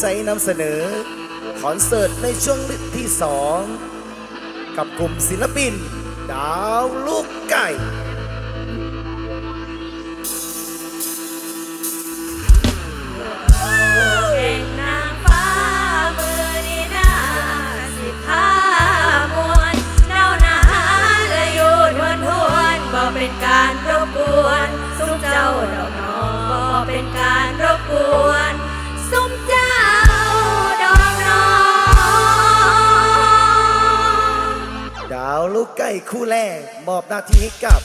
ใจนำเสนอ คอนเสิร์ตในช่วงที่สองกับกลุ่มศิลปิน ดาวลูกไก่เป็นการรบกวนสุขเจ้าเรานอเป็นการรบกวนาวลูกไก่คู่แรกมอบหน้าที่กับ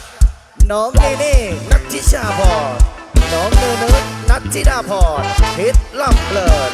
น้องเนเน่นัทธิชาพรน้องเนเนิร์นัทธิดาพรเพชรลำเลิศ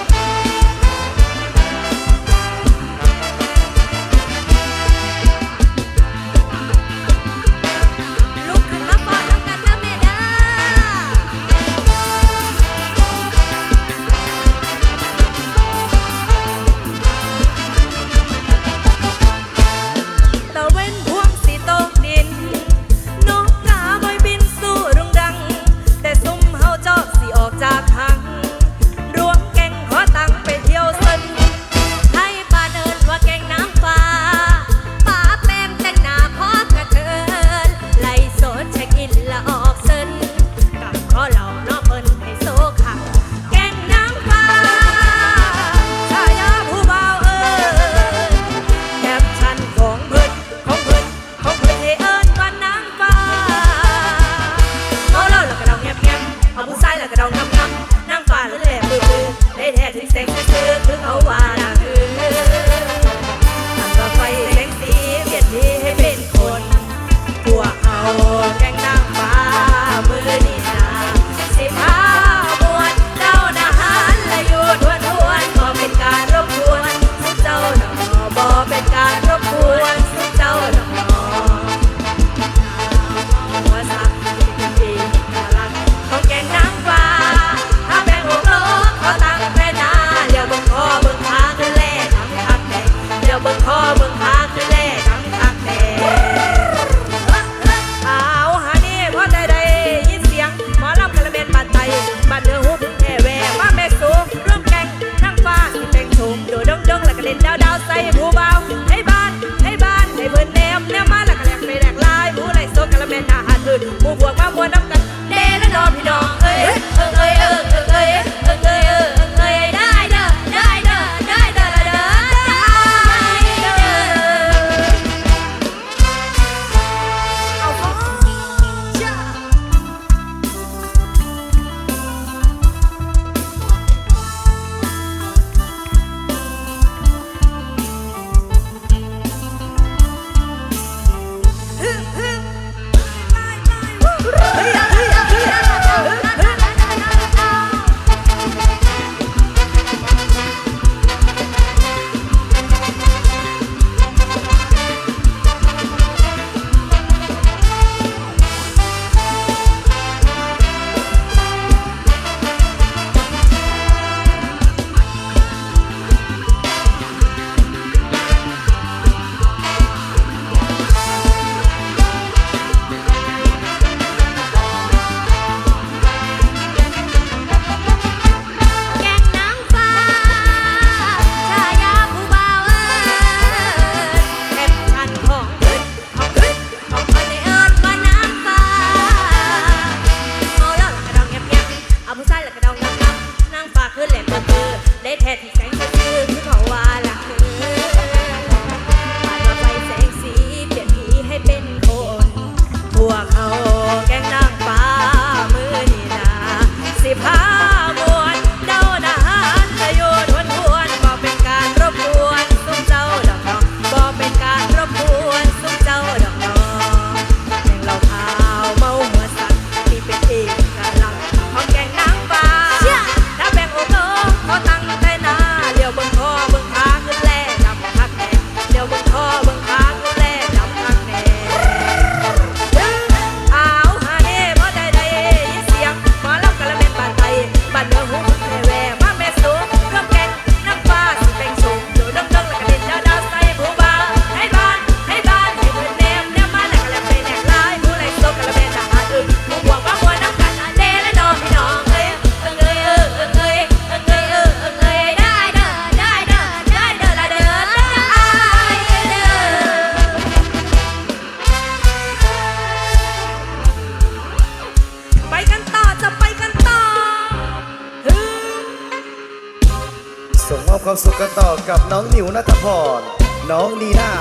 วนัทพร น้องนีน่า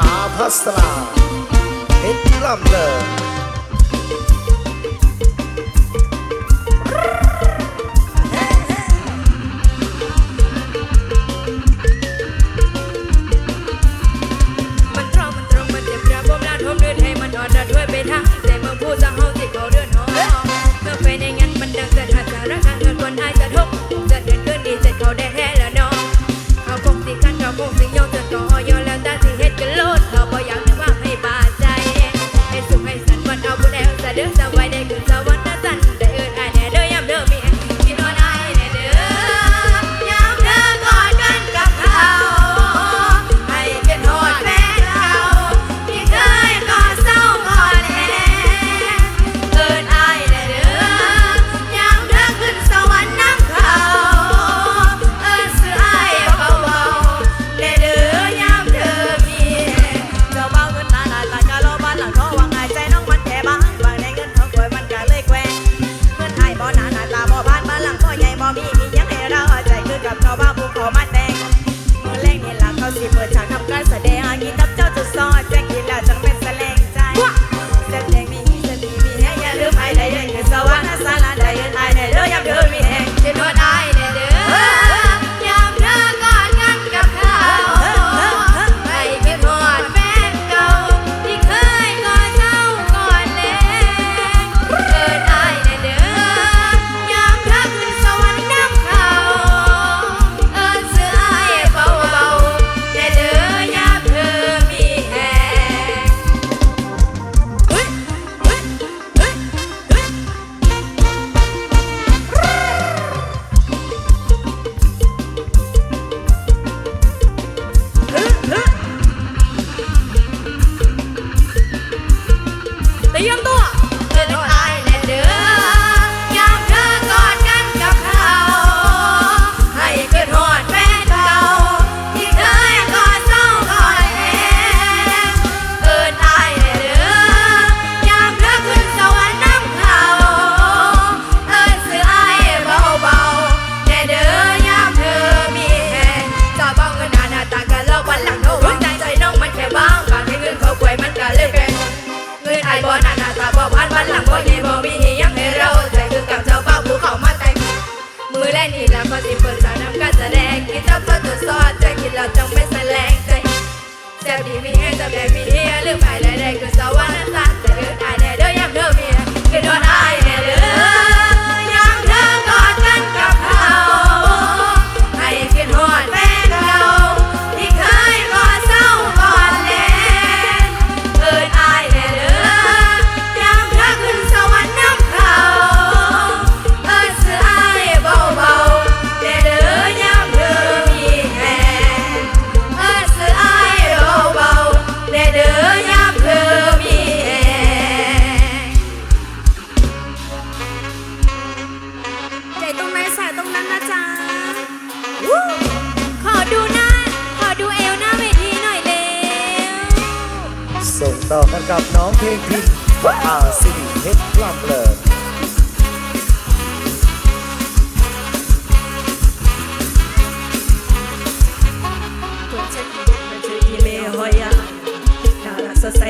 อาภัสราเพชรลัมเลิศ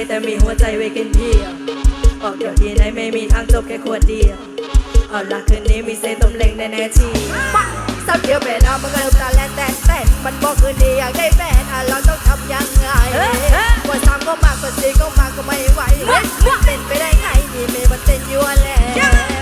แต่มีหัวใจไว้กินเพียว ออกเดี๋ยวที่ไหนไม่มีทางจบแค่ขวดเดียว เอาละคืนนี้มีเซตมเล็งแน่ๆทีปัสับเดียวแม่น้ำมันก็เริ่มตาแลแตกแตกมันบอกคืนนี้อยากได้แฟนอะเราต้องทำยังไงกว่าสามก็มากกว่าสี่ก็มากก็ไม่ไหวเต้นไปได้ไงนี่เมย์มันเต้นยั่วแล้ว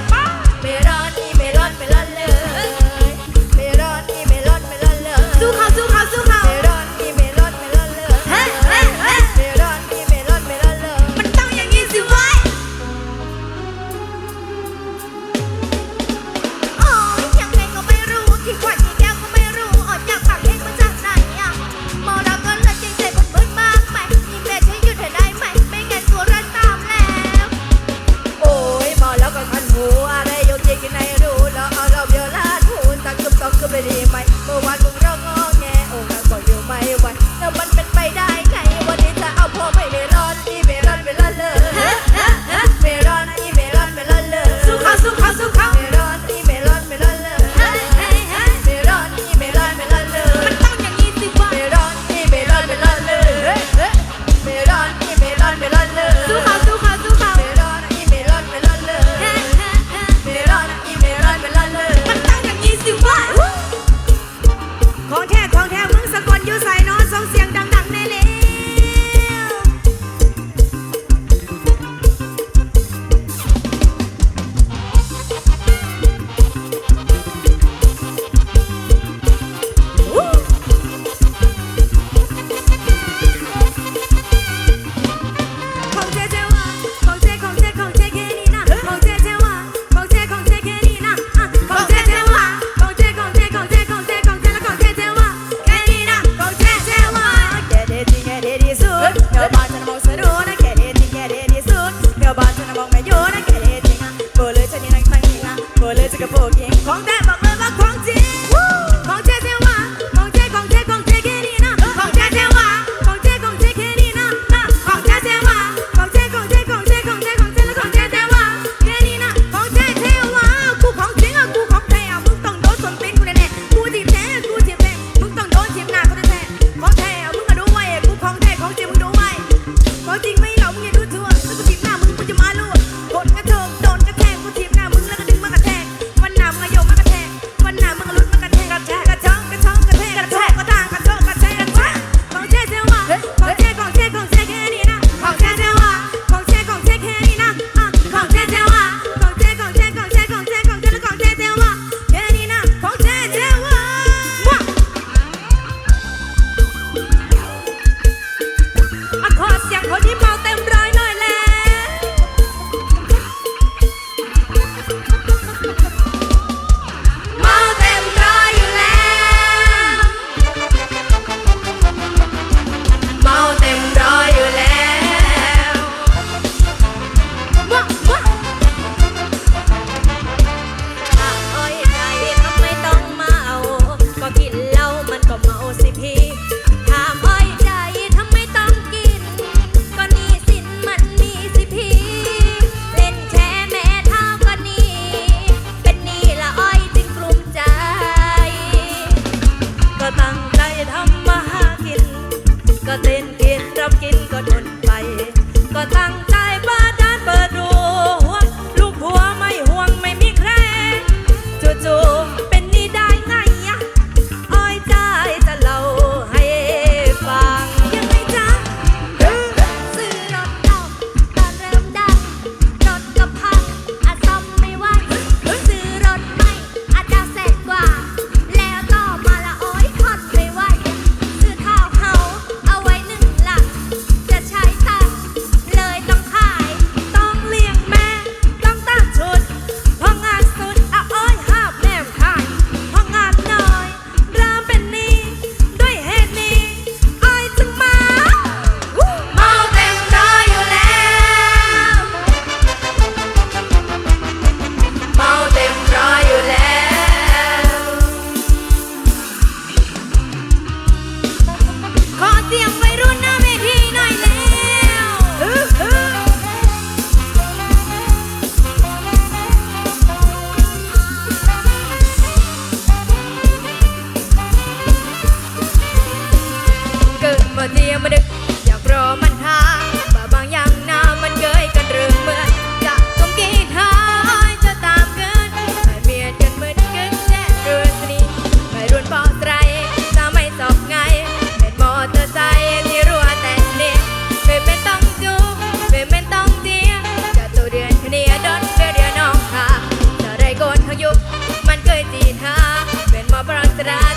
ห